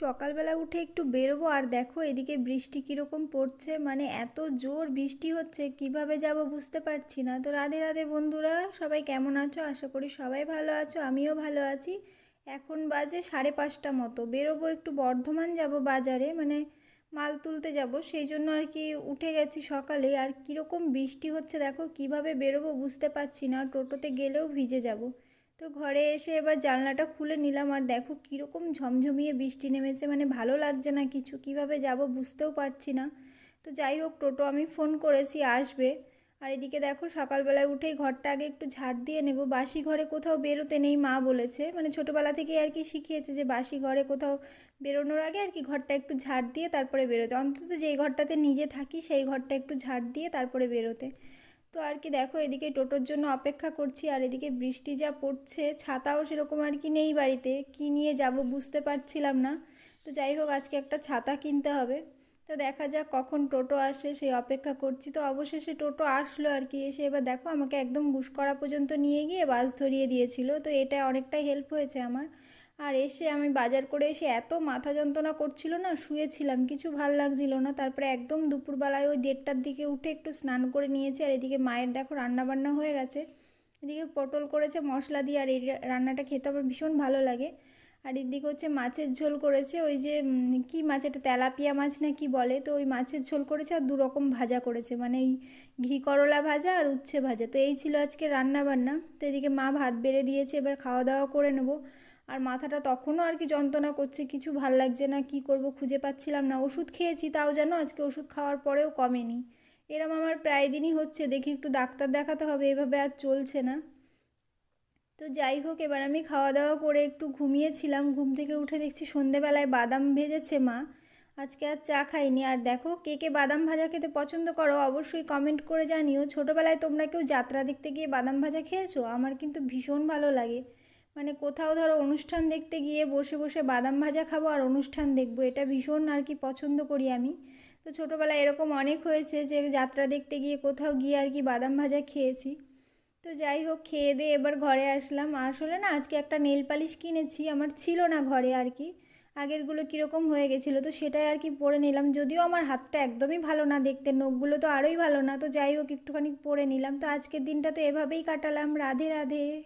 সকালবেলা উঠে একটু বেরোবো আর দেখো এদিকে বৃষ্টি কীরকম পড়ছে। মানে এত জোর বৃষ্টি হচ্ছে, কীভাবে যাব বুঝতে পারছি না। তো রাধে রাধে বন্ধুরা, সবাই কেমন আছো? আশা করি সবাই ভালো আছো, আমিও ভালো আছি। এখন বাজে সাড়ে পাঁচটা মতো। বেরোবো একটু বর্ধমান যাব বাজারে মানে মাল তুলতে যাব। সেই জন্য আর কি উঠে গেছি সকালে। আর কীরকম বৃষ্টি হচ্ছে দেখো, কীভাবে বেরোবো বুঝতে পারছি না। টোটোতে গেলেও ভিজে যাব। তো ঘরে এসে এবার জানলাটা খুলে নিলাম আর দেখো কীরকম ঝমঝমিয়ে বৃষ্টি নেমেছে মানে ভালো লাগছে না কিছু, কীভাবে যাব বুঝতেও পারছি না। তো যাই হোক, টোটো আমি ফোন করেছি, আসবে। আর এদিকে দেখো সকালবেলায় উঠেই ঘরটা আগে একটু ঝাড় দিয়ে নেব। বাসি ঘরে কোথাও বেরোতে নেই, মা বলেছে। মানে ছোটোবেলা থেকেই আর কি শিখিয়েছে যে বাসি ঘরে কোথাও বেরোনোর আগে আর কি ঘরটা একটু ঝাড় দিয়ে তারপরে বেরোতে। অন্তত যেই ঘরটাতে নিজে থাকি, সেই ঘরটা একটু ঝাড় দিয়ে তারপরে বেরোতে। তো আর কি দেখো, এদিকে টোটোর জন্য অপেক্ষা করছি আর এদিকে বৃষ্টি যা পড়ছে, ছাতাও সেরকম আর কি নেই বাড়িতে। কি নিয়ে যাব বুঝতে পারছিলাম না। তো যাই হোক, আজকে একটা ছাতা কিনতে হবে। তো দেখা যাক কখন টোটো আসে সেই অপেক্ষা করছি। তো অবশেষে টোটো আসলো আর কি, এসে এবার দেখো আমাকে একদম করা পর্যন্ত নিয়ে গিয়ে বাস ধরিয়ে দিয়েছিল। তো এটা অনেকটাই হেল্প হয়েছে আমার। আর এসে আমি বাজার করে এসে এত মাথা যন্ত্রণা করছিল না, শুয়েছিলাম, কিছু ভালো লাগছিল না। তারপরে একদম দুপুরবেলায় ওই দেড়টার দিকে উঠে একটু স্নান করে নিয়েছি আর এদিকে মায়ের দেখো রান্নাবান্না হয়ে গেছে। এদিকে পটল করেছে, মশলা দিয়ে, আর এই রান্নাটা খেতে আমার ভীষণ ভালো লাগে। আর এদিকে হচ্ছে মাছের ঝোল করেছে, ওই যে কি মাছ এটা, তেলাপিয়া মাছ না কি বলে? তো ওই মাছের ঝোল করেছে আর দু রকম ভাজা করেছে মানে এই ঘি করলা ভাজা আর উচ্ছে ভাজা। তো এই ছিল আজকে রান্না বান্না তো এদিকে মা ভাত বেড়ে দিয়েছে, এবার খাওয়া দাওয়া করে নেব। আর মাথাটা তখনও আর কি যন্ত্রণা করছে, কিছু ভালো লাগছে না, কি করব খুঁজে পাচ্ছিলাম না। ওষুধ খেয়েছি, তাও যেন আজকে ওষুধ খাওয়ার পরেও কমেনি। এরম আমার প্রায় দিনই হচ্ছে, দেখি একটু ডাক্তার দেখাতে হবে, এভাবে আর চলছে না। তো যাই হোক, এবার আমি খাওয়া দাওয়া করে একটু ঘুমিয়েছিলাম, ঘুম থেকে উঠে দেখছি সন্ধেবেলায় বাদাম ভেজেছে মা। আজকে আর চা খাইনি। আর দেখো, কে কে বাদাম ভাজা খেতে পছন্দ করো, অবশ্যই কমেন্ট করে জানিও। ছোটোবেলায় তোমরা কেউ যাত্রা দেখতে গিয়ে বাদাম ভাজা খেয়েছো? আমার কিন্তু ভীষণ ভালো লাগে। মানে কোথাও ধরো অনুষ্ঠান দেখতে গিয়ে বসে বসে বাদাম ভাজা খাব আর অনুষ্ঠান দেখব, এটা ভীষণ আর কি পছন্দ করি আমি। তো ছোটোবেলায় এরকম অনেক হয়েছে যে যাত্রা দেখতে গিয়ে কোথাও গিয়ে আর কি বাদাম ভাজা খেয়েছি। তো যাই হোক, খেয়ে দিয়ে এবার ঘরে আসলাম। আসলে না, আজকে একটা নেল পালিশ কিনেছি, আমার ছিল না ঘরে আর কি। আগেরগুলো কীরকম হয়ে গেছিল, তো সেটাই আর কি পরে নিলাম। যদিও আমার হাতটা একদমই ভালো না দেখতে, নখগুলো তো আরোই ভালো না, তো যাই হোক, একটুখানি পরে নিলাম। তো আজকের দিনটা তো এভাবেই কাটালাম। রাধে রাধে।